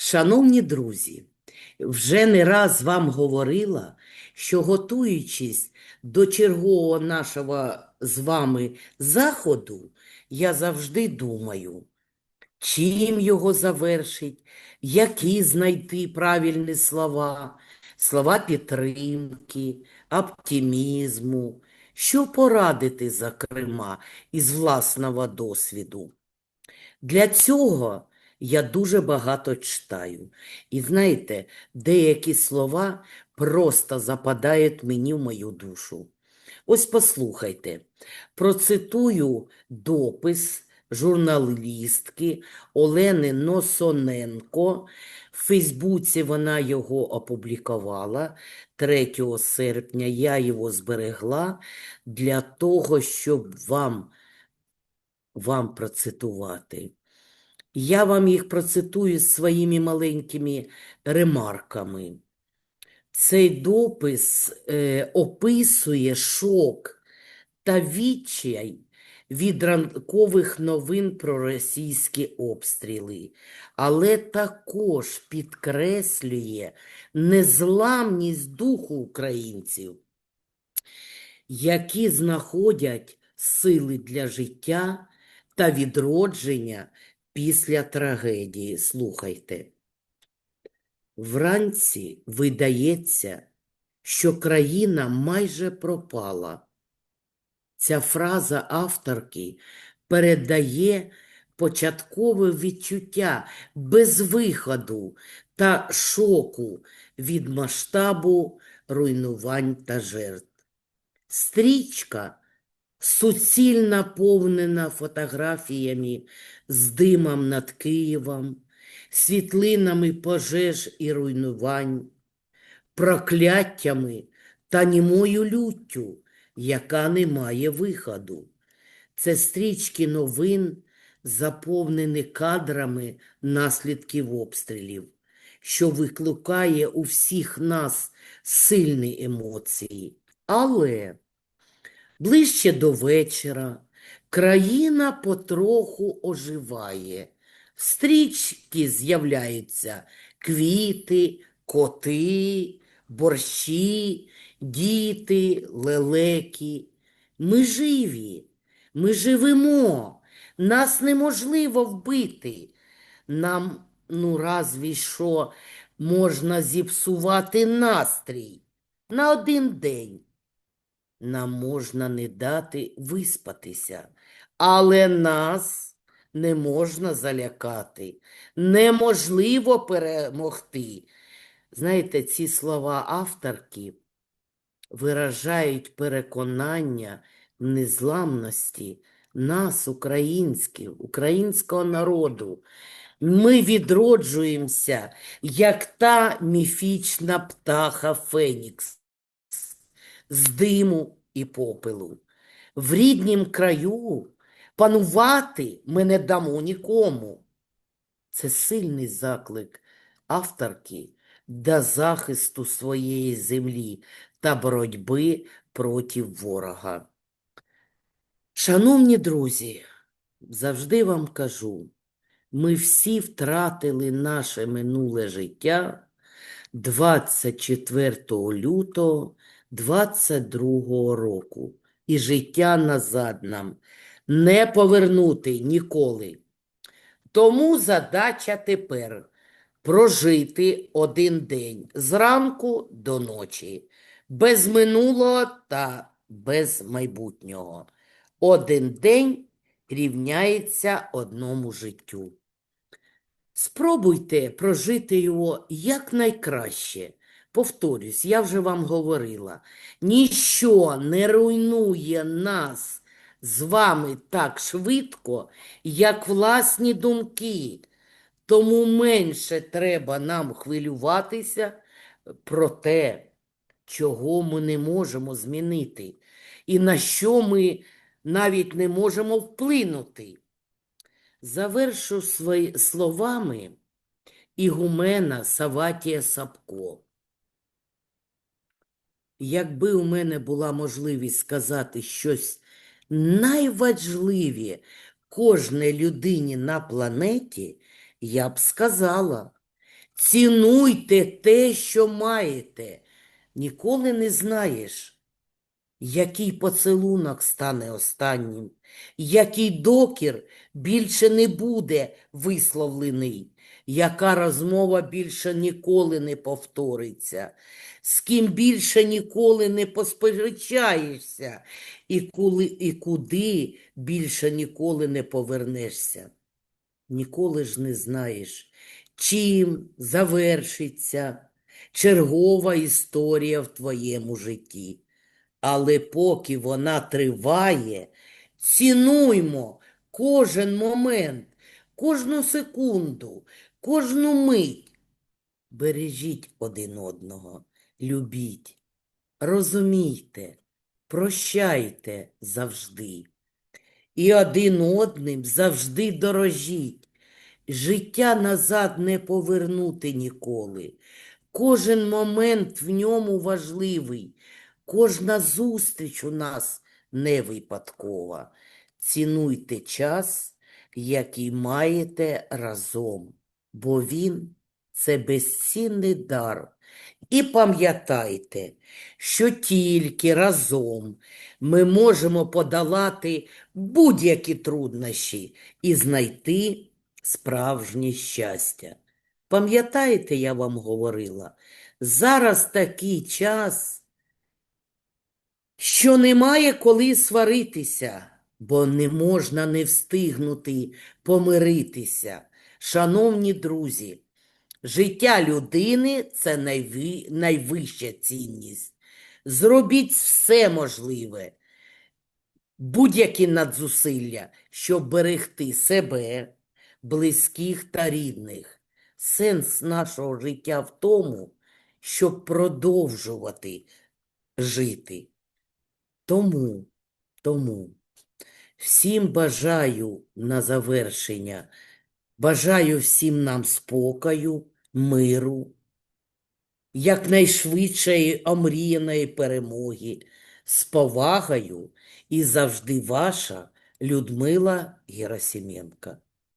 Шановні друзі, вже не раз вам говорила, що готуючись до чергового нашого з вами заходу, я завжди думаю, чим його завершить, які знайти правильні слова, слова підтримки, оптимізму, що порадити, зокрема, із власного досвіду. Для цього я дуже багато читаю. І знаєте, деякі слова просто западають мені в мою душу. Ось послухайте, процитую допис журналістки Олени Носоненко. В Фейсбуці вона його опублікувала 3 серпня. Я його зберегла для того, щоб вам, вам процитувати. Я вам їх процитую своїми маленькими ремарками. Цей допис е, описує шок та відчай від ранкових новин про російські обстріли, але також підкреслює незламність духу українців, які знаходять сили для життя та відродження після трагедії. Слухайте. Вранці видається, що країна майже пропала. Ця фраза авторки передає початкове відчуття безвиходу та шоку від масштабу руйнувань та жертв. Стрічка суцільно наповнена фотографіями з димом над Києвом, світлинами пожеж і руйнувань, прокляттями та німою люттю, яка не має виходу. Це стрічки новин, заповнені кадрами наслідків обстрілів, що викликає у всіх нас сильні емоції. Але ближче до вечора країна потроху оживає. В стрічці з'являються квіти, коти, борщі, діти, лелеки. Ми живі, ми живемо, нас неможливо вбити. Нам, ну, разві що, можна зіпсувати настрій на один день. Нам можна не дати виспатися, але нас не можна залякати, неможливо перемогти. Знаєте, ці слова авторки виражають переконання в незламності нас, українських, українського народу. Ми відроджуємося, як та міфічна птаха Фенікс з диму і попелу. В ріднім краю панувати ми не дамо нікому. Це сильний заклик авторки до захисту своєї землі та боротьби проти ворога. Шановні друзі, завжди вам кажу, ми всі втратили наше минуле життя 24 лютого 22 року. І життя назад нам не повернути ніколи. Тому задача тепер прожити один день зранку до ночі, без минулого та без майбутнього. Один день рівняється одному життю. Спробуйте прожити його якнайкраще. Повторюсь, я вже вам говорила, ніщо не руйнує нас з вами так швидко, як власні думки. Тому менше треба нам хвилюватися про те, чого ми не можемо змінити, і на що ми навіть не можемо вплинути. Завершу свої словами ігумена Саватія Сапко. Якби у мене була можливість сказати щось найважливіше кожній людині на планеті, я б сказала, Цінуйте те, що маєте. Ніколи не знаєш, який поцілунок стане останнім, який докір більше не буде висловлений, яка розмова більше ніколи не повториться, з ким більше ніколи не посперечаєшся, і, коли, і куди більше ніколи не повернешся. Ніколи ж не знаєш, чим завершиться чергова історія в твоєму житті. Але поки вона триває, цінуймо кожен момент, кожну секунду, кожну мить. Бережіть один одного, любіть, розумійте, прощайте завжди. І один одним завжди дорожіть. Життя назад не повернути ніколи. Кожен момент в ньому важливий, кожна зустріч у нас не випадкова. Цінуйте час, який маєте разом, бо він це безцінний дар. І пам'ятайте, що тільки разом ми можемо подолати будь-які труднощі і знайти справжнє щастя. Пам'ятаєте, я вам говорила, зараз такий час, що немає коли сваритися, бо не можна не встигнути помиритися. Шановні друзі, життя людини це найви... найвища цінність. Зробіть все можливе, будь-які надзусилля, щоб берегти себе, близьких та рідних. Сенс нашого життя в тому, щоб продовжувати жити. Тому, тому всім бажаю на завершення, бажаю всім нам спокою, миру, якнайшвидшої омріяної перемоги, з повагою і завжди ваша Людмила Герасименко.